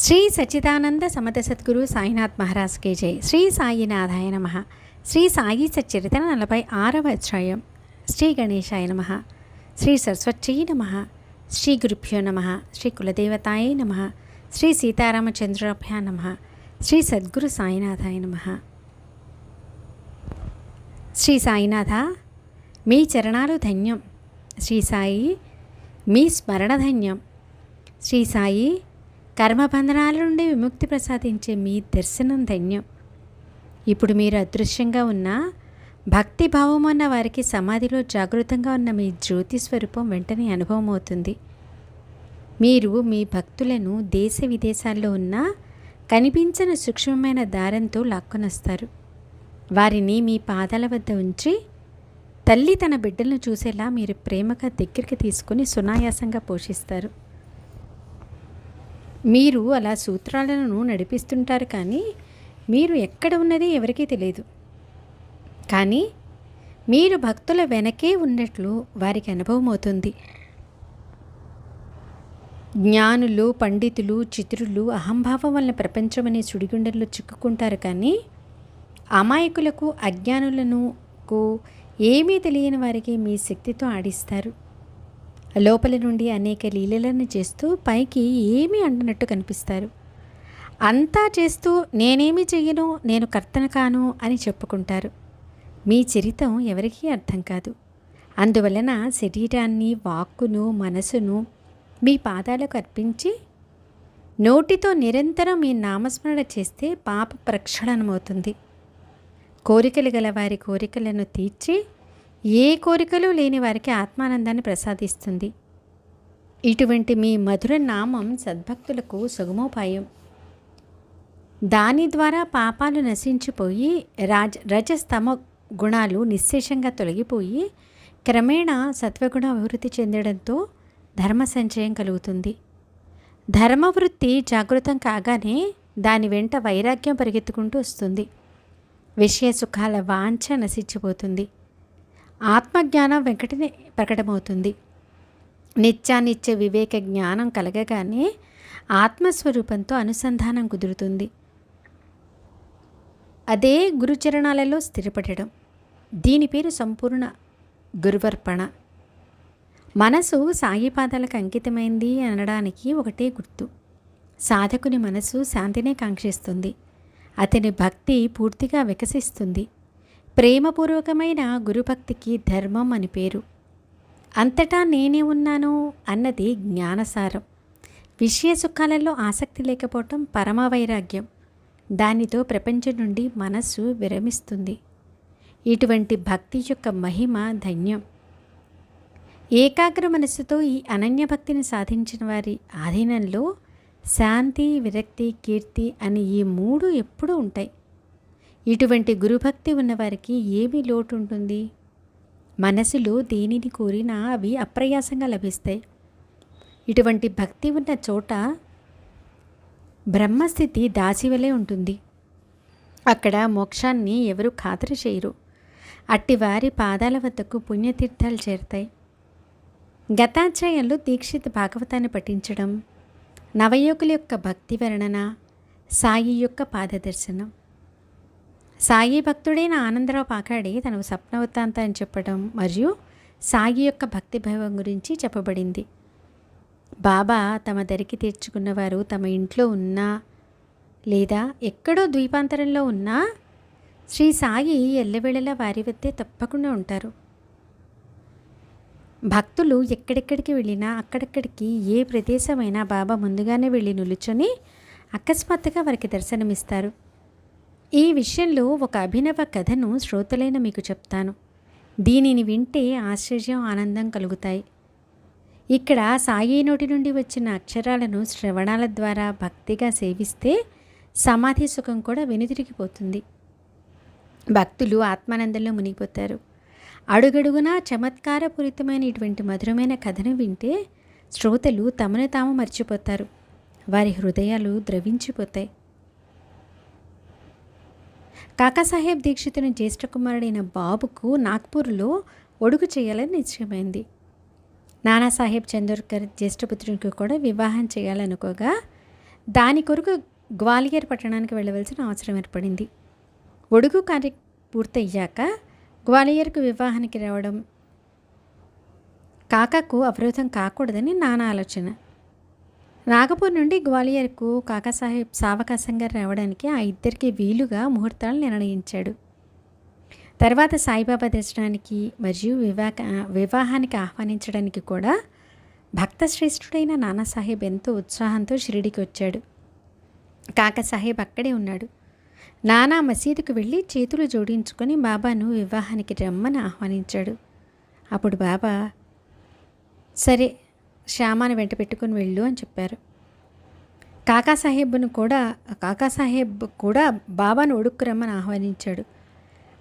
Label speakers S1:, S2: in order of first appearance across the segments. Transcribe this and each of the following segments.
S1: శ్రీ సచ్చిదానంద సమత సద్గురు సాయినాథ్ మహారాజ్ కే జై. శ్రీ సాయినాథాయ నమ. శ్రీ సాయి సచ్చరిత నలభై ఆరవ అధ్యాయం. శ్రీ గణేశాయ నమ. శ్రీ సరస్వత్యై నమ. శ్రీ గురుభ్యో నమ. శ్రీ కులదేవతాయ నమ. శ్రీ సీతారామచంద్రాభ్యా నమ. శ్రీ సద్గురు సాయినాథాయ నమ. శ్రీ సాయినాథ మీ చరణాలు ధన్యం. శ్రీ సాయి మీ స్మరణ ధన్యం. శ్రీ సాయి కర్మబంధనాల నుండి విముక్తి ప్రసాదించే మీ దర్శనం ధన్యం. ఇప్పుడు మీరు అదృశ్యంగా ఉన్న భక్తి భావం ఉన్న వారికి సమాధిలో జాగృతంగా ఉన్న మీ జ్యోతి స్వరూపం వెంటనే అనుభవం అవుతుంది మీరు మీ భక్తులను దేశ విదేశాల్లో ఉన్న కనిపించని సూక్ష్మమైన దారంతో లాక్కొనొస్తారు. వారిని మీ పాదాల వద్ద ఉంచి తల్లి తన బిడ్డలను చూసేలా మీరు ప్రేమగా దగ్గరికి తీసుకుని సునాయాసంగా పోషిస్తారు. మీరు అలా సూత్రాలను నడిపిస్తుంటారు కానీ మీరు ఎక్కడ ఉన్నది ఎవరికీ తెలియదు. కానీ మీరు భక్తుల వెనకే ఉన్నట్లు వారికి అనుభవం అవుతుంది. జ్ఞానులు పండితులు చిత్రులు అహంభావం వలన ప్రపంచం అనే సుడిగుండెల్లో చిక్కుకుంటారు కానీ అమాయకులకు అజ్ఞానులను ఏమీ తెలియని వారికి మీ శక్తితో ఆడిస్తారు. లోపల నుండి అనేక లీలలను చేస్తూ పైకి ఏమీ అంటున్నట్టు కనిపిస్తారు. అంతా చేస్తూ నేనేమి చెయ్యను నేను కర్తన కాను అని చెప్పుకుంటారు. మీ చరితం ఎవరికీ అర్థం కాదు. అందువలన శరీరాన్ని వాక్కును మనసును మీ పాదాలకు అర్పించి నోటితో నిరంతరం మీ నామస్మరణ చేస్తే పాప ప్రక్షాళనమవుతుంది. కోరికలు గల వారి కోరికలను తీర్చి ఏ కోరికలు లేని వారికి ఆత్మానందాన్ని ప్రసాదిస్తుంది. ఇటువంటి మీ మధుర నామం సద్భక్తులకు సుగమోపాయం. దాని ద్వారా పాపాలు నశించిపోయి రాజ రజస్తమ గుణాలు నిశ్శేషంగా తొలగిపోయి క్రమేణా సత్వగుణ అభివృద్ధి చెందడంతో ధర్మ సంచయం కలుగుతుంది. ధర్మవృత్తి జాగృతం కాగానే దాని వెంట వైరాగ్యం పరిగెత్తుకుంటూ వస్తుంది. విషయ సుఖాల వాంఛ నశించిపోతుంది. ఆత్మజ్ఞానం వెంకటనే ప్రకటమవుతుంది. నిత్యానిత్య వివేక జ్ఞానం కలగగానే ఆత్మస్వరూపంతో అనుసంధానం కుదురుతుంది. అదే గురుచరణాలలో స్థిరపడడం. దీని పేరు సంపూర్ణ గురువర్పణ. మనసు సాయి పాదాలకు అంకితమైంది అనడానికి ఒకటే గుర్తు. సాధకుని మనసు శాంతినే కాంక్షిస్తుంది. అతని భక్తి పూర్తిగా వికసిస్తుంది. ప్రేమపూర్వకమైన గురుభక్తికి ధర్మం అని పేరు. అంతటా నేనే ఉన్నాను అన్నది జ్ఞానసారం. విషయ సుఖాలలో ఆసక్తి లేకపోవటం పరమవైరాగ్యం. దానితో ప్రపంచం నుండి మనస్సు విరమిస్తుంది. ఇటువంటి భక్తి యొక్క మహిమ ధన్యం. ఏకాగ్ర మనస్సుతో ఈ అనన్య భక్తిని సాధించిన వారి ఆధీనంలో శాంతి విరక్తి కీర్తి అని ఈ మూడు ఎప్పుడూ ఉంటాయి. ఇటువంటి గురుభక్తి ఉన్నవారికి ఏమి లోటు ఉంటుంది మనసులో దేనిని కోరినా అవి అప్రయాసంగా లభిస్తాయి ఇటువంటి భక్తి ఉన్న చోట బ్రహ్మస్థితి దాసివలే ఉంటుంది. అక్కడ మోక్షాన్ని ఎవరు ఖాతరి చేయరు. అట్టి వారి పాదాల వద్దకు పుణ్యతీర్థాలు చేరుతాయి. గతాధ్యాయంలో దీక్షిత భాగవతాన్ని పఠించడం నవయోగుల యొక్క భక్తి వర్ణన సాయి యొక్క పాదదర్శనం సాయి భక్తుడైన ఆనందరావు పాకాడి తన స్వప్నవృత్తాంత అని చెప్పడం మరియు సాయి యొక్క భక్తి భావం గురించి చెప్పబడింది. బాబా తమ దరికి తీర్చుకున్నవారు తమ ఇంట్లో ఉన్నా లేదా ఎక్కడో ద్వీపాంతరంలో ఉన్నా శ్రీ సాయి ఎల్లవేళలా వారి వద్దే తప్పకుండా ఉంటారు. భక్తులు ఎక్కడెక్కడికి వెళ్ళినా అక్కడక్కడికి ఏ ప్రదేశమైనా బాబా ముందుగానే వెళ్ళి నిలుచొని అకస్మాత్తుగా వారికి దర్శనమిస్తారు. ఈ విషయంలో ఒక అభినవ కథను శ్రోతలైన మీకు చెప్తాను. దీనిని వింటే ఆశ్చర్యం ఆనందం కలుగుతాయి. ఇక్కడ సాయి నోటి నుండి వచ్చిన అక్షరాలను శ్రవణాల ద్వారా భక్తిగా సేవిస్తే సమాధి సుఖం కూడా వెనుదిరిగిపోతుంది. భక్తులు ఆత్మానందంలో మునిగిపోతారు. అడుగడుగునా చమత్కారపూరితమైన ఇటువంటి మధురమైన కథను వింటే శ్రోతలు తమను తాము మర్చిపోతారు. వారి హృదయాలు ద్రవించిపోతాయి. కాకాసాహెబ్ దీక్షితుని జ్యేష్ఠ కుమారుడైన బాబుకు నాగ్పూర్లో ఒడుగు చేయాలని నిశ్చయమైంది. నానాసాహెబ్ చందోర్కర్ జ్యేష్ఠపుత్రునికి కూడా వివాహం చేయాలనుకోగా దాని కొరకు గ్వాలియర్ పట్టణానికి వెళ్ళవలసిన అవసరం ఏర్పడింది. ఒడుగు కార్య పూర్తయ్యాక గ్వాలియర్కు వివాహానికి రావడం కాకాకు అవరోధం కాకూడదని నానా ఆలోచన. నాగపూర్ నుండి గ్వాలియర్కు కాకాసాహెబ్ సావకాశంగా రావడానికి ఆ ఇద్దరికి వీలుగా ముహూర్తాలు నిర్ణయించాడు. తర్వాత సాయిబాబా దర్శనానికి మరియు వివాహ వివాహానికి ఆహ్వానించడానికి కూడా భక్త శ్రేష్ఠుడైన నానాసాహెబ్ ఎంతో ఉత్సాహంతో షిరిడికి వచ్చాడు. కాకాసాహెబ్ అక్కడే ఉన్నాడు. నానా మసీదుకు వెళ్ళి చేతులు జోడించుకొని బాబాను వివాహానికి రమ్మని ఆహ్వానించాడు. అప్పుడు బాబా సరే శ్యామాని వెంట పెట్టుకుని వెళ్ళు అని చెప్పారు. కాకాసాహెబ్ను కూడా కాకాసాహెబ్ కూడా బాబాను ఒడుక్కు రమ్మని ఆహ్వానించాడు.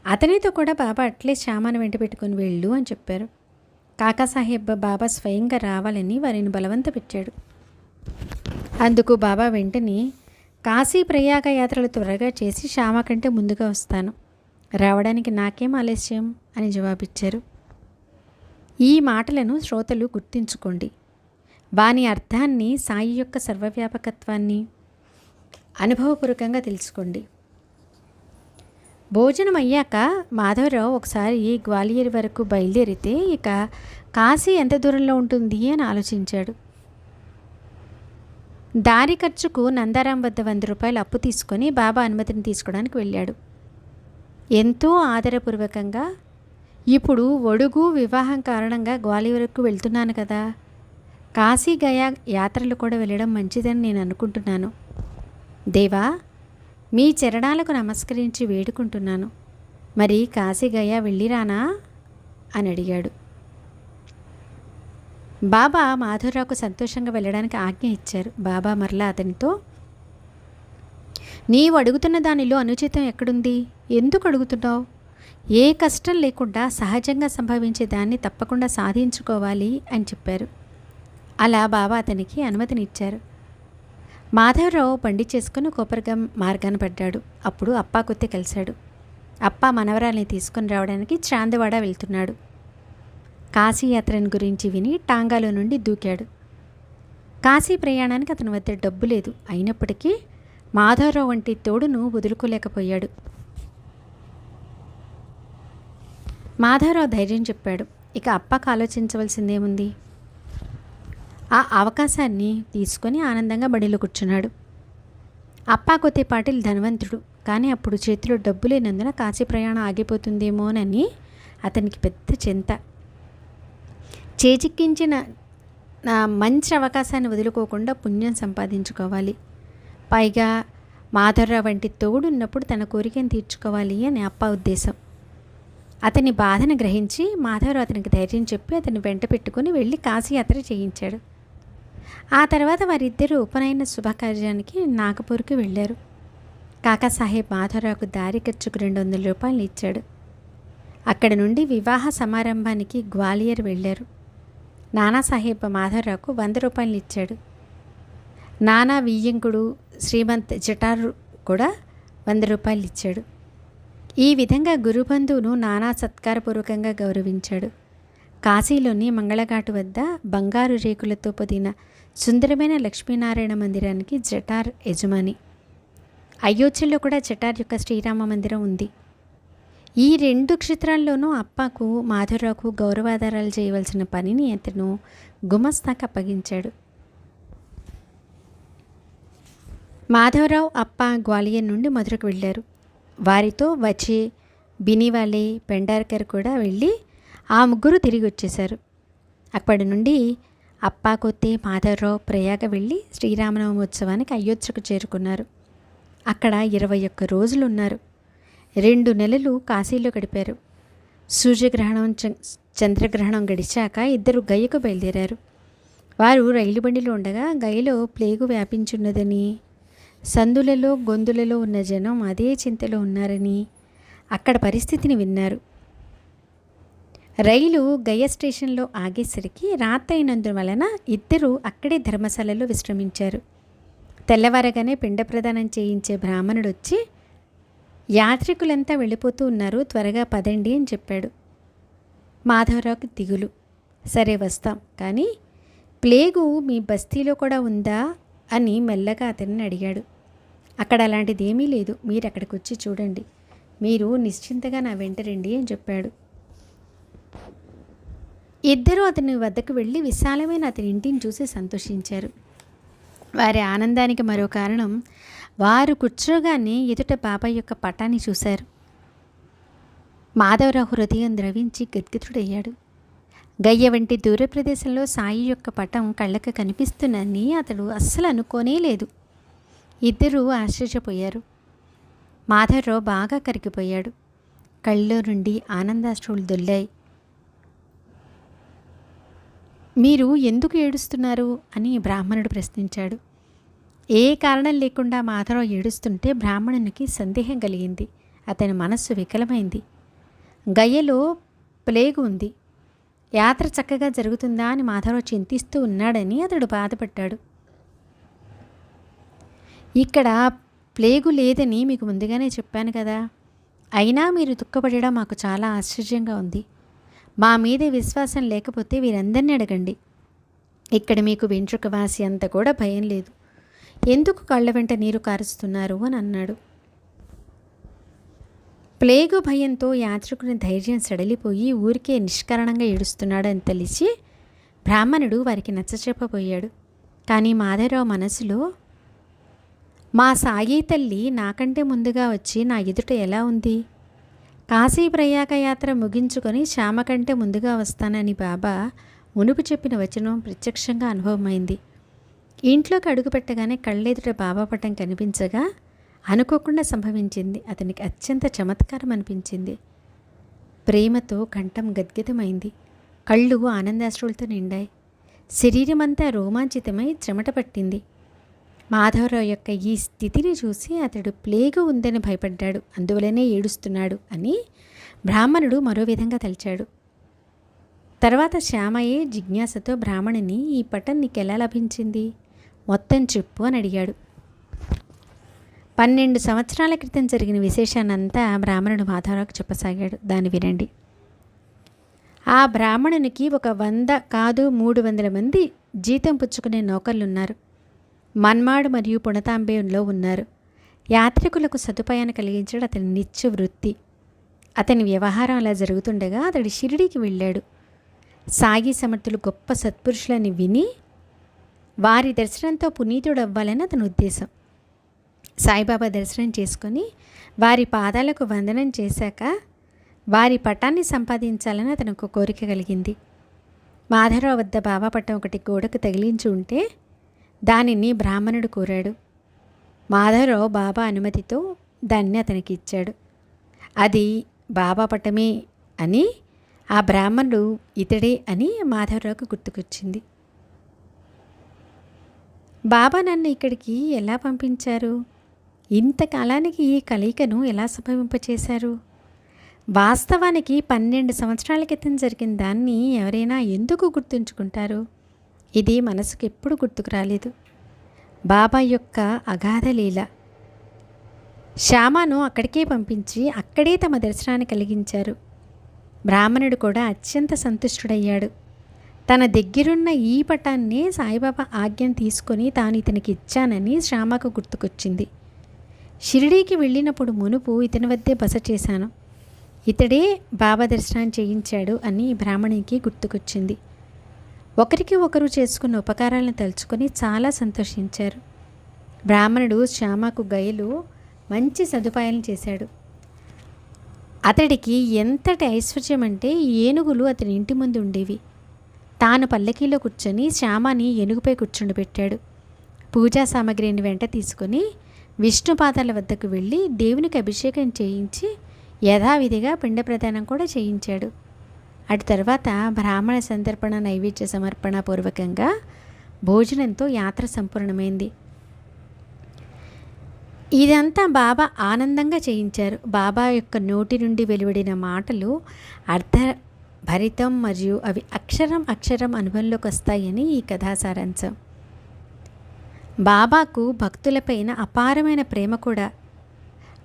S1: అతనితో కూడా బాబా అట్లే శ్యామాను వెంట పెట్టుకుని వెళ్ళు అని చెప్పారు. కాకాసాహెబ్ బాబా స్వయంగా రావాలని వారిని బలవంత పెట్టాడు. అందుకు బాబా వెంటనే కాశీ ప్రయాగ యాత్రలు త్వరగా చేసి శ్యామ కంటే ముందుగా వస్తాను. రావడానికి నాకేం ఆలస్యం? అని జవాబిచ్చారు. ఈ మాటలను శ్రోతలు గుర్తించుకోండి. వాని అర్థాన్ని సాయి యొక్క సర్వవ్యాపకత్వాన్ని అనుభవపూర్వకంగా తెలుసుకోండి. భోజనం అయ్యాక మాధవరావు ఒకసారి గ్వాలియర్ వరకు బయలుదేరితే ఇక కాశీ ఎంత దూరంలో ఉంటుంది అని ఆలోచించాడు. దారి ఖర్చుకు నందారాం వద్ద వంద రూపాయలు అప్పు తీసుకొని బాబా అనుమతిని తీసుకోవడానికి వెళ్ళాడు. ఎంతో ఆదరపూర్వకంగా ఇప్పుడు ఒడుగు వివాహం కారణంగా గ్వాలియర్కు వెళ్తున్నాను కదా కాశీ గయా యాత్రలు కూడా వెళ్ళడం మంచిదని నేను అనుకుంటున్నాను. దేవా మీ చరణాలకు నమస్కరించి వేడుకుంటున్నాను. మరి కాశీ గయా వెళ్ళిరానా? అని అడిగాడు. బాబా మాధురావుకు సంతోషంగా వెళ్ళడానికి ఆజ్ఞ ఇచ్చారు. బాబా మరలా అతనితో నీవు అడుగుతున్న దానిలో అనుచితం ఎక్కడుంది? ఎందుకు అడుగుతున్నావు? ఏ కష్టం లేకుండా సహజంగా సంభవించే దాన్ని తప్పకుండా సాధించుకోవాలి అని చెప్పారు. అలా బాబా అతనికి అనుమతినిచ్చారు. మాధవరావు బండి చేసుకుని కోపరగం మార్గాన పడ్డాడు. అప్పుడు అప్పా కొత్తే కలిశాడు. అప్ప మనవరాల్ని తీసుకుని రావడానికి చాందవాడ వెళ్తున్నాడు. కాశీయాత్రను గురించి విని టాంగాలో నుండి దూకాడు. కాశీ ప్రయాణానికి అతని వద్ద డబ్బు లేదు. అయినప్పటికీ మాధవరావు వంటి తోడును వదులుకోలేకపోయాడు. మాధవరావు ధైర్యం చెప్పాడు. ఇక అప్పకు ఆలోచించవలసిందేముంది? ఆ అవకాశాన్ని తీసుకొని ఆనందంగా బడిలో కూర్చున్నాడు. అప్పా పాటిల్ ధనవంతుడు. కానీ అప్పుడు చేతిలో డబ్బు లేనందున కాశీ ప్రయాణం ఆగిపోతుందేమోనని అతనికి పెద్ద చింత. చేజిక్కించిన నా మంచి అవకాశాన్ని వదులుకోకుండా పుణ్యం సంపాదించుకోవాలి. పైగా మాధవరావు వంటి తోడున్నప్పుడు తన కోరికను తీర్చుకోవాలి అని అప్ప ఉద్దేశం. అతని బాధను గ్రహించి మాధవరావు అతనికి ధైర్యం చెప్పి అతన్ని వెంట పెట్టుకుని వెళ్ళి కాశీయాత్ర చేయించాడు. ఆ తర్వాత వారిద్దరూ ఉపనయన శుభకార్యానికి నాగపూర్కి వెళ్ళారు. కాకాసాహెబ్ మాధవరావుకు దారి ఖర్చుకు రెండు వందల రూపాయలు ఇచ్చాడు. అక్కడ నుండి వివాహ సమారంభానికి గ్వాలియర్ వెళ్ళారు. నానాసాహెబ్ మాధవరావుకు వంద రూపాయలు ఇచ్చాడు. నానా వియ్యంకుడు శ్రీమంత్ జటారు కూడా వంద రూపాయలు ఇచ్చాడు. ఈ విధంగా గురుబంధువును నానా సత్కారపూర్వకంగా గౌరవించాడు. కాశీలోని మంగళఘాటు వద్ద బంగారు రేకులతో పొదిన సుందరమైన లక్ష్మీనారాయణ మందిరానికి జటార్ యజమాని. అయోధ్యలో కూడా జటార్ యొక్క శ్రీరామ మందిరం ఉంది. ఈ రెండు క్షేత్రాల్లోనూ అప్పకు మాధవరావుకు గౌరవాధారాలు చేయవలసిన పనిని అతను గుమస్తాకు అప్పగించాడు. మాధవరావు అప్ప గ్వాలియర్ నుండి మధురకు వెళ్ళారు. వారితో వచ్చే బినివాలి పెండార్కర్ కూడా వెళ్ళి ఆ ముగ్గురు తిరిగి వచ్చేశారు. అప్పటి నుండి అప్పా కొత్తే మాధవరావు ప్రయాగ వెళ్ళి శ్రీరామనవమి ఉత్సవానికి అయోధ్యకు చేరుకున్నారు. అక్కడ ఇరవై ఒక్క రోజులు ఉన్నారు రెండు నెలలు కాశీలో గడిపారు. సూర్యగ్రహణం చంద్రగ్రహణం గడిచాక ఇద్దరు గయ్యకు బయలుదేరారు. వారు రైలు బండిలో ఉండగా గయ్యలో ప్లేగు వ్యాపించున్నదని సందులలో గొంతులలో ఉన్న జనం అదే చింతలో ఉన్నారని అక్కడ పరిస్థితిని విన్నారు. రైలు గయ స్టేషన్లో ఆగేసరికి రాత్రైనందువలన ఇద్దరు అక్కడే ధర్మశాలలో విశ్రమించారు. తెల్లవారగానే పిండ ప్రదానం చేయించే బ్రాహ్మణుడు వచ్చి యాత్రికులంతా వెళ్ళిపోతూ ఉన్నారు త్వరగా పదండి అని చెప్పాడు. మాధవరావుకి దిగులు. సరే వస్తాం. కానీ ప్లేగు మీ బస్తీలో కూడా ఉందా? అని మెల్లగా అతన్ని అడిగాడు. అక్కడ అలాంటిది ఏమీ లేదు. మీరు అక్కడికి వచ్చి చూడండి. మీరు నిశ్చింతగా నా వెంట రండి అని చెప్పాడు. ఇద్దరూ అతని వద్దకు వెళ్ళి విశాలమైన అతని ఇంటిని చూసి సంతోషించారు. వారి ఆనందానికి మరో కారణం వారు కూర్చోగానే ఎదుట బాబాయ్ యొక్క పటాన్ని చూశారు. మాధవరావు హృదయం ద్రవించి గద్గతుడయ్యాడు గయ్య వంటి దూర ప్రదేశంలో సాయి యొక్క పటం కళ్ళకు కనిపిస్తుందని అతడు అస్సలు అనుకోనే లేదు. ఇద్దరూ ఆశ్చర్యపోయారు. మాధవరావు బాగా కరిగిపోయాడు. కళ్ళలో నుండి ఆనందాశ్రువులు దొల్లాయి మీరు ఎందుకు ఏడుస్తున్నారు అని బ్రాహ్మణుడు ప్రశ్నించాడు. ఏ కారణం లేకుండా మాధవరావు ఏడుస్తుంటే బ్రాహ్మణునికి సందేహం కలిగింది. అతని మనస్సు వికలమైంది. గయ్యలో ప్లేగు ఉంది. యాత్ర చక్కగా జరుగుతుందా అని మాధవరావు చింతిస్తూ ఉన్నాడని అతడు బాధపడ్డాడు. ఇక్కడ ప్లేగు లేదని మీకు ముందుగానే చెప్పాను కదా. అయినా మీరు దుఃఖపడడం మాకు చాలా ఆశ్చర్యంగా ఉంది. మా మీద విశ్వాసం లేకపోతే వీరందరినీ అడగండి. ఇక్కడ మీకు వెంట్రుక వాసి అంత కూడా భయం లేదు. ఎందుకు కళ్ళ వెంట నీరు కారుస్తున్నారు అని అన్నాడు. ప్లేగు భయంతో యాత్రికుని ధైర్యం సడలిపోయి ఊరికే నిష్కారణంగా ఏడుస్తున్నాడని తెలిసి బ్రాహ్మణుడు వారికి నచ్చచెప్పబోయాడు. కానీ మాధవరావు మనసులో మా సాయి తల్లి నాకంటే ముందుగా వచ్చి నా ఎదుట ఎలా ఉంది? కాశీ ప్రయాగ యాత్ర ముగించుకొని శ్యామ కంటే ముందుగా వస్తానని బాబా మునుపు చెప్పిన వచనం ప్రత్యక్షంగా అనుభవమైంది. ఇంట్లోకి అడుగుపెట్టగానే కళ్ళెదుట బాబా పటం కనిపించగా అనుకోకుండా సంభవించింది. అతనికి అత్యంత చమత్కారం అనిపించింది. ప్రేమతో కంఠం గద్గతమైంది కళ్ళు ఆనందాశ్రులతో నిండాయి. శరీరమంతా రోమాంచితమై చెమట పట్టింది. మాధవరావు యొక్క ఈ స్థితిని చూసి అతడు ప్లేగు ఉందని భయపడ్డాడు. అందువలనే ఏడుస్తున్నాడు అని బ్రాహ్మణుడు మరో విధంగా తలిచాడు. తర్వాత శ్యామయ్యే జిజ్ఞాసతో బ్రాహ్మణుని ఈ పటం నీకెలా లభించింది? మొత్తం చెప్పు అని అడిగాడు. పన్నెండు సంవత్సరాల క్రితం జరిగిన విశేషాన్నంతా బ్రాహ్మణుడు మాధవరావుకు చెప్పసాగాడు. దాన్ని వినండి. ఆ బ్రాహ్మణునికి ఒక వంద కాదు మూడు వందల మంది జీతం పుచ్చుకునే నౌకర్లున్నారు. మన్మాడు మరియు పుణతాంబేయంలో ఉన్నారు. యాత్రికులకు సదుపాయాన్ని కలిగించడం అతని నిత్య వృత్తి అతని వ్యవహారం అలా జరుగుతుండగా అతడు షిరిడీకి వెళ్ళాడు. సాగి సమర్థులు గొప్ప సత్పురుషులని విని వారి దర్శనంతో పునీతుడవ్వాలని అతని ఉద్దేశం. సాయిబాబా దర్శనం చేసుకొని వారి పాదాలకు వందనం చేశాక వారి పటాన్ని సంపాదించాలని అతనికి ఒక కోరిక కలిగింది. మాధవరావు వద్ద బాబా పట్టం ఒకటి గోడకు తగిలించి ఉంటే దానిని బ్రాహ్మణుడు కోరాడు. మాధవరావు బాబా అనుమతితో దాన్ని అతనికి ఇచ్చాడు. అది బాబా పటమే అని ఆ బ్రాహ్మణుడు ఇతడే అని మాధవరావుకు గుర్తుకొచ్చింది. బాబా నన్ను ఇక్కడికి ఎలా పంపించారు? ఇంతకాలానికి ఈ కలయికను ఎలా సంభవింపచేశారు వాస్తవానికి పన్నెండు సంవత్సరాల క్రితం జరిగిన దాన్ని ఎవరైనా ఎందుకు గుర్తుంచుకుంటారు? ఇది మనసుకు ఎప్పుడు గుర్తుకు రాలేదు. బాబా యొక్క అగాధ లీల. శ్యామను అక్కడికే పంపించి అక్కడే తమ దర్శనాన్ని కలిగించారు. బ్రాహ్మణుడు కూడా అత్యంత సంతుష్టుడయ్యాడు. తన దగ్గరున్న ఈ పటాన్నే సాయిబాబా ఆజ్ఞను తీసుకొని తాను ఇతనికి ఇచ్చానని శ్యామకు గుర్తుకొచ్చింది. షిరిడీకి వెళ్ళినప్పుడు మునుపు ఇతని వద్దే బస చేశాను. ఇతడే బాబా దర్శనం చేయించాడు అని బ్రాహ్మణికి గుర్తుకొచ్చింది. ఒకరికి ఒకరు చేసుకున్న ఉపకారాలను తలుచుకొని చాలా సంతోషించారు. బ్రాహ్మణుడు శ్యామకు గయలు మంచి సదుపాయాలు చేశాడు. అతడికి ఎంతటి ఐశ్వర్యం అంటే ఏనుగులు అతని ఇంటి ముందు ఉండేవి. తాను పల్లకీలో కూర్చొని శ్యామని ఏనుగుపై కూర్చుండబెట్టాడు పూజా సామాగ్రిని వెంట తీసుకొని విష్ణుపాదాల వద్దకు వెళ్ళి దేవునికి అభిషేకం చేయించి యథావిధిగా పిండ ప్రదానం కూడా చేయించాడు. అటు తర్వాత బ్రాహ్మణ సంతర్పణ నైవేద్య సమర్పణ పూర్వకంగా భోజనంతో యాత్ర సంపూర్ణమైంది. ఇదంతా బాబా ఆనందంగా చేయించారు. బాబా యొక్క నోటి నుండి వెలువడిన మాటలు అర్థ భరితం మరియు అవి అక్షరం అక్షరం అనుభవంలోకి వస్తాయని ఈ కథా సారాంశం. బాబాకు భక్తులపైన అపారమైన ప్రేమ కూడా.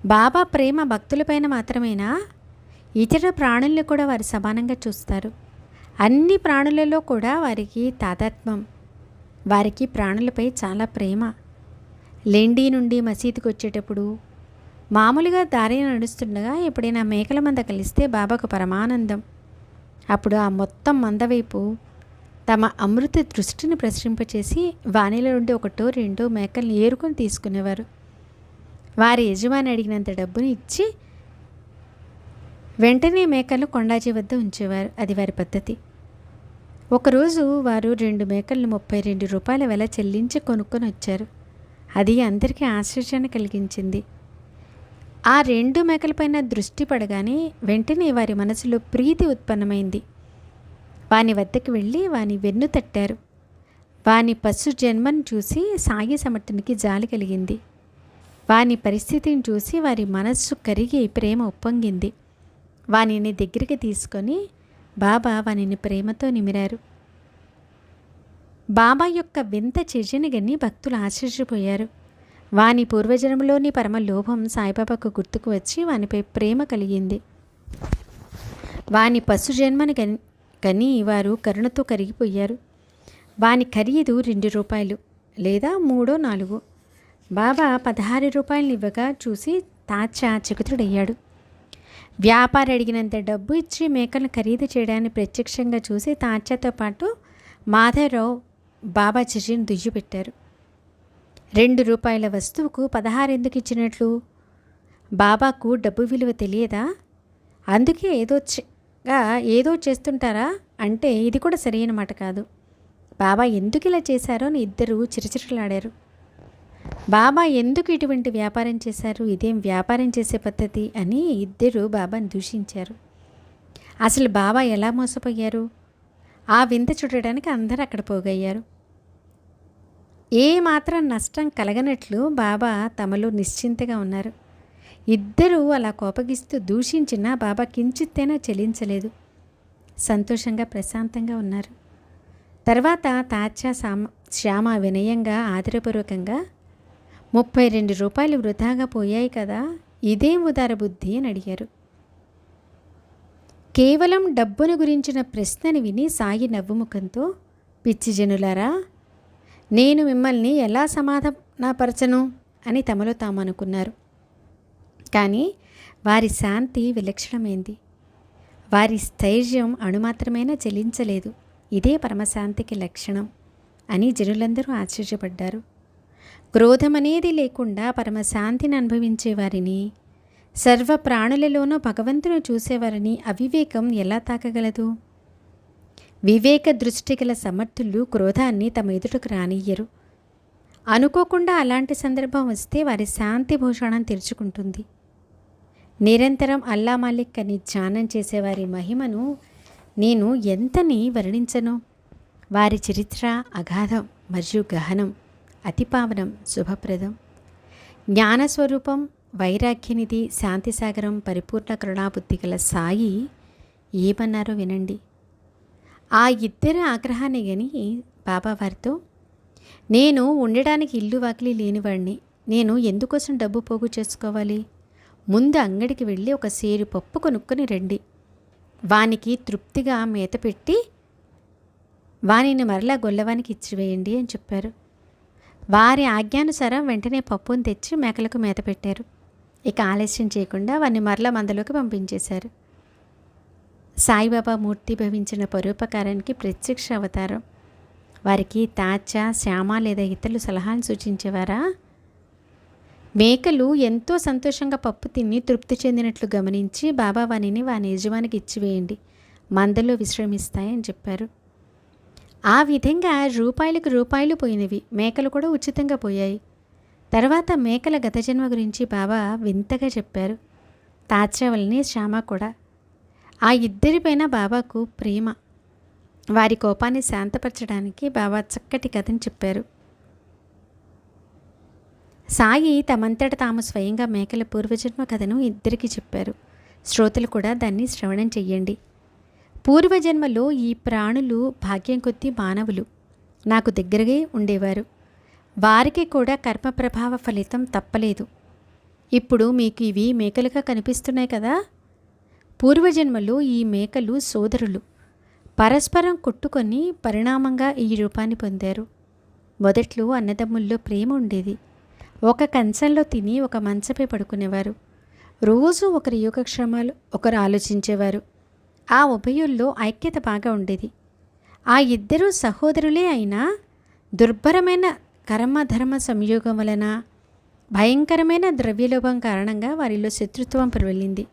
S1: బాబా ప్రేమ భక్తులపైన మాత్రమేనా? ఇతర ప్రాణుల్ని కూడా వారు సమానంగా చూస్తారు. అన్ని ప్రాణులలో కూడా వారికి తాదాత్మ్యం వారికి ప్రాణులపై చాలా ప్రేమ. లెండి నుండి మసీదుకి వచ్చేటప్పుడు మామూలుగా దారి నడుస్తుండగా ఎప్పుడైనా మేకల మంద కలిస్తే బాబాకు పరమానందం. అప్పుడు ఆ మొత్తం మంద వైపు తమ అమృత దృష్టిని ప్రసరింపచేసి వాణిలో నుండి ఒకటో రెండో మేకల్ని ఏరుకొని తీసుకునేవారు. వారి యజమాని అడిగినంత డబ్బుని ఇచ్చి వెంటనే మేకలు కొండాజీ వద్ద ఉంచేవారు. అది వారి పద్ధతి. ఒకరోజు వారు రెండు మేకలను ముప్పై రెండు రూపాయల వెల చెల్లించి కొనుక్కొని వచ్చారు. అది అందరికీ ఆశ్చర్యాన్ని కలిగించింది. ఆ రెండు మేకలపైన దృష్టి పడగానే వెంటనే వారి మనసులో ప్రీతి ఉత్పన్నమైంది. వాని వద్దకు వెళ్ళి వాని వెన్ను తట్టారు. వాని పశు జన్మను చూసి సాయి సమర్థునికి జాలి కలిగింది. వాని పరిస్థితిని చూసి వారి మనస్సు కరిగి ప్రేమ ఉప్పొంగింది. వానిని దగ్గరికి తీసుకొని బాబా వానిని ప్రేమతో నిమిరారు. బాబా యొక్క వింత చెజనిగని గని భక్తులు ఆశ్చర్యపోయారు. వాని పూర్వజన్మలోని పరమ లోభం సాయిబాబాకు గుర్తుకు వచ్చి వానిపై ప్రేమ కలిగింది. వాని పశు జన్మని గని కని వారు కరుణతో కరిగిపోయారు. వాని ఖరీదు రెండు రూపాయలు లేదా మూడో నాలుగో. బాబా పదహారు రూపాయలు ఇవ్వగా చూసి తాచా చకితుడయ్యాడు. వ్యాపారి అడిగినంత డబ్బు ఇచ్చి మేకలను ఖరీదు చేయడాన్ని ప్రత్యక్షంగా చూసి తాచాతో పాటు మాధవరావు బాబా చిర్రిని దుయ్యబెట్టారు రెండు రూపాయల వస్తువుకు పదహారు ఎందుకు ఇచ్చినట్లు? బాబాకు డబ్బు విలువ తెలియదా? అందుకే ఏదో ఏదో చేస్తుంటారా? అంటే ఇది కూడా సరైన మాట కాదు. బాబా ఎందుకు ఇలా చేశారో అని ఇద్దరు చిరచిరలాడారు. బాబా ఎందుకు ఇటువంటి వ్యాపారం చేశారు? ఇదేం వ్యాపారం చేసే పద్ధతి అని ఇద్దరు బాబాని దూషించారు. అసలు బాబా ఎలా మోసపోయారు? ఆ వింత చూడడానికి అందరూ అక్కడ పోగయ్యారు. ఏ మాత్రం నష్టం కలగనట్లు బాబా తమలో నిశ్చింతగా ఉన్నారు. ఇద్దరూ అలా కోపగిస్తూ దూషించినా బాబా కించిత్తైనా చెలించలేదు. సంతోషంగా ప్రశాంతంగా ఉన్నారు. తర్వాత తాచా సామ శ్యామ వినయంగా ఆదరపూర్వకంగా ముప్పై రెండు రూపాయలు వృధాగా పోయాయి కదా ఇదేం ఉదార బుద్ధి అని అడిగారు. కేవలం డబ్బును గురించిన ప్రశ్నని విని సాయి నవ్వుముఖంతో పిచ్చి జనులారా నేను మిమ్మల్ని ఎలా సమాధానపరచను అని తమలో తాము అనుకున్నారు కానీ వారి శాంతి విలక్షణమైంది? వారి స్థైర్యం అణుమాత్రమైనా చెలించలేదు. ఇదే పరమశాంతికి లక్షణం అని జనులందరూ ఆశ్చర్యపడ్డారు. క్రోధం అనేది లేకుండా పరమశాంతిని అనుభవించే వారిని సర్వ ప్రాణులలోనూ భగవంతుని చూసేవారిని అవివేకం ఎలా తాకగలదు? వివేక దృష్టి గల సమర్థులు క్రోధాన్ని తమ ఎదుటకు రానియ్యరు. అనుకోకుండా అలాంటి సందర్భం వస్తే వారి శాంతి భూషణం తెరుచుకుంటుంది. నిరంతరం అల్లా మాలిక్ అని ధ్యానం చేసేవారి మహిమను నేను ఎంతని వర్ణించను? వారి చరిత్ర అగాధం మరియు గహనం అతిపావనం శుభప్రదం. జ్ఞానస్వరూపం వైరాగ్యనిధి శాంతిసాగరం పరిపూర్ణ కరుణాబుద్ధి గల సాయి ఏమన్నారో వినండి. ఆ ఇద్దరి ఆగ్రహాన్ని గని బాబా వారితో నేను ఉండడానికి ఇల్లు వాకిలి లేనివాడిని నేను ఎందుకోసం డబ్బు పోగు చేసుకోవాలి? ముందు అంగడికి వెళ్ళి ఒక సేరు పప్పు కొనుక్కొని రండి. వానికి తృప్తిగా మేత పెట్టి వానిని మరలా గొల్లవానికి ఇచ్చివేయండి అని చెప్పారు. వారి ఆజ్ఞానుసారం వెంటనే పప్పును తెచ్చి మేకలకు మేత పెట్టారు. ఇక ఆలస్యం చేయకుండా వారిని మరల మందలోకి పంపించేశారు. సాయిబాబా మూర్తి భవించిన పరోపకారానికి ప్రత్యక్ష అవతారం. వారికి తాచ శ్యామ లేదా ఇతరులు సలహాలు సూచించేవారా? మేకలు ఎంతో సంతోషంగా పప్పు తిని తృప్తి చెందినట్లు గమనించి బాబా వాణిని వాని యజమానికి ఇచ్చివేయండి. మందలో విశ్రమిస్తాయని చెప్పారు. ఆ విధంగా రూపాయలకు రూపాయలు పోయినవి. మేకలు కూడా ఉచితంగా పోయాయి. తర్వాత మేకల గత జన్మ గురించి బాబా వింతగా చెప్పారు. తాత్రవల్ని శ్యామ కూడా. ఆ ఇద్దరిపైన బాబాకు ప్రేమ. వారి కోపాన్ని శాంతపరచడానికి బాబా చక్కటి కథని చెప్పారు. సాయి తమంతట తాము స్వయంగా మేకల పూర్వజన్మ కథను ఇద్దరికి చెప్పారు. శ్రోతలు కూడా దాన్ని శ్రవణం చెయ్యండి. పూర్వజన్మలో ఈ ప్రాణులు భాగ్యం కొద్దీ మానవులు. నాకు దగ్గరగా ఉండేవారు. వారికి కూడా కర్మ ప్రభావ ఫలితం తప్పలేదు. ఇప్పుడు మీకు ఇవి మేకలుగా కనిపిస్తున్నాయి కదా? పూర్వజన్మలో ఈ మేకలు సోదరులు. పరస్పరం కొట్టుకొని పరిణామంగా ఈ రూపాన్ని పొందారు. మొదట్లో అన్నదమ్ముల్లో ప్రేమ ఉండేది. ఒక కంచంలో తిని ఒక మంచపై పడుకునేవారు. రోజు ఒకరి యోగక్షేమాలు ఒకరు ఆలోచించేవారు. ఆ ఉభయుల్లో ఐక్యత బాగా ఉండేది. ఆ ఇద్దరు సహోదరులే అయినా దుర్భరమైన కర్మధర్మ సంయోగం వలన భయంకరమైన ద్రవ్యలోభం కారణంగా వారిలో శత్రుత్వం ప్రవెళ్ళింది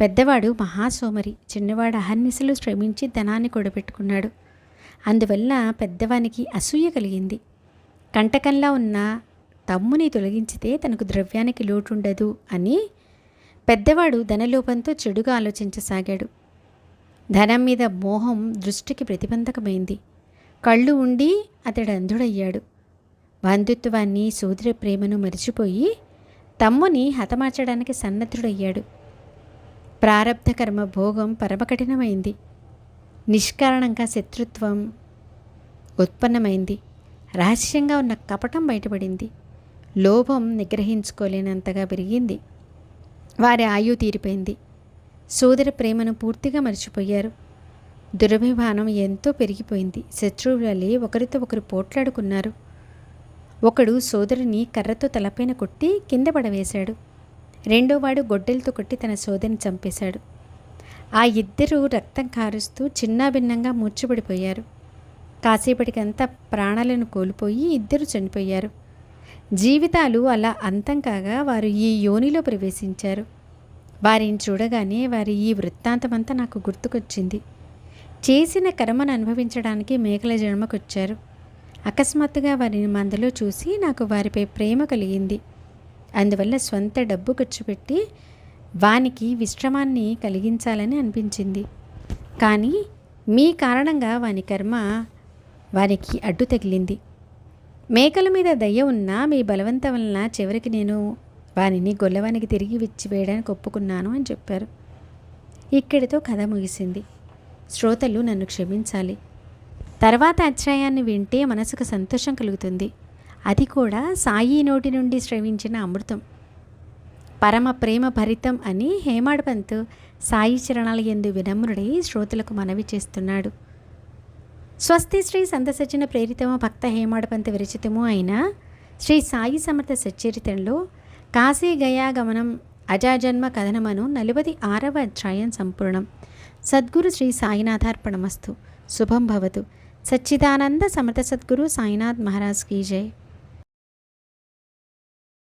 S1: పెద్దవాడు మహాసోమరి చిన్నవాడు అహర్నిశలు శ్రమించి ధనాన్ని కూడబెట్టుకున్నాడు. అందువల్ల పెద్దవానికి అసూయ కలిగింది. కంటకంలా ఉన్న తమ్ముని తొలగించితే తనకు ద్రవ్యానికి లోటుండదు అని పెద్దవాడు ధనలోపంతో చెడుగా ఆలోచించసాగాడు. ధనం మీద మోహం దృష్టికి ప్రతిబంధకమైంది. కళ్ళు ఉండి అతడు అంధుడయ్యాడు. బంధుత్వాన్ని సోదర ప్రేమను మరిచిపోయి తమ్ముని హతమార్చడానికి సన్నద్ధుడయ్యాడు. ప్రారబ్ధ కర్మ భోగం పరమకఠినమైంది. నిష్కారణంగా శత్రుత్వం ఉత్పన్నమైంది. రహస్యంగా ఉన్న కపటం బయటపడింది. లోభం నిగ్రహించుకోలేనంతగా పెరిగింది. వారి ఆయు తీరిపోయింది. సోదర ప్రేమను పూర్తిగా మర్చిపోయారు. దురభిమానం ఎంతో పెరిగిపోయింది. శత్రువులలే ఒకరితో ఒకరు పోట్లాడుకున్నారు. ఒకడు సోదరుని కర్రతో తలపైన కొట్టి కింద పడవేశాడు. రెండోవాడు గొడ్డలతో కొట్టి తన సోదరిని చంపేశాడు. ఆ ఇద్దరు రక్తం కారుస్తూ చిన్నాభిన్నంగా మూర్చబడిపోయారు కాసేపటికంతా ప్రాణాలను కోల్పోయి ఇద్దరు చనిపోయారు. జీవితాలు అలా అంతం కాగా వారు ఈ యోనిలో ప్రవేశించారు. వారిని చూడగానే వారి ఈ వృత్తాంతమంతా నాకు గుర్తుకొచ్చింది. చేసిన కర్మను అనుభవించడానికి మేకల జన్మకొచ్చారు. అకస్మాత్తుగా వారిని మందలో చూసి నాకు వారిపై ప్రేమ కలిగింది. అందువల్ల స్వంత డబ్బు ఖర్చు పెట్టి వానికి విశ్రమాన్ని కలిగించాలని అనిపించింది. కానీ మీ కారణంగా వాని కర్మ వానికి అడ్డు తగిలింది. మేకల మీద దయ్య ఉన్న మీ బలవంతం వలన చివరికి నేను వానిని గొల్లవానికి తిరిగి విచ్చివేయడానికి ఒప్పుకున్నాను అని చెప్పారు. ఇక్కడితో కథ ముగిసింది. శ్రోతలు నన్ను క్షమించాలి. తర్వాత అధ్యాయాన్ని వింటే మనసుకు సంతోషం కలుగుతుంది. అది కూడా సాయి నోటి నుండి శ్రవించిన అమృతం. పరమ ప్రేమ భరితం అని హేమాడ్ పంత్ సాయి చరణాల ఎందు వినమ్రుడై శ్రోతలకు మనవి చేస్తున్నాడు. స్వస్తి శ్రీ సంతసచిన ప్రేరితము భక్త హేమాడ్ పంత్ విరచితము అయిన శ్రీ సాయి సమర్థ సచ్చరితంలో కాశీ గయా అజాజన్మ కథనమను నలభై ఆరవ అధ్యాయం సంపూర్ణం. సద్గురు శ్రీ సాయినాథార్పణమస్తు. శుభం భవతు. సచ్చిదానంద సమర్థ సద్గురు సాయినాథ్ మహారాజ్ కీ జై.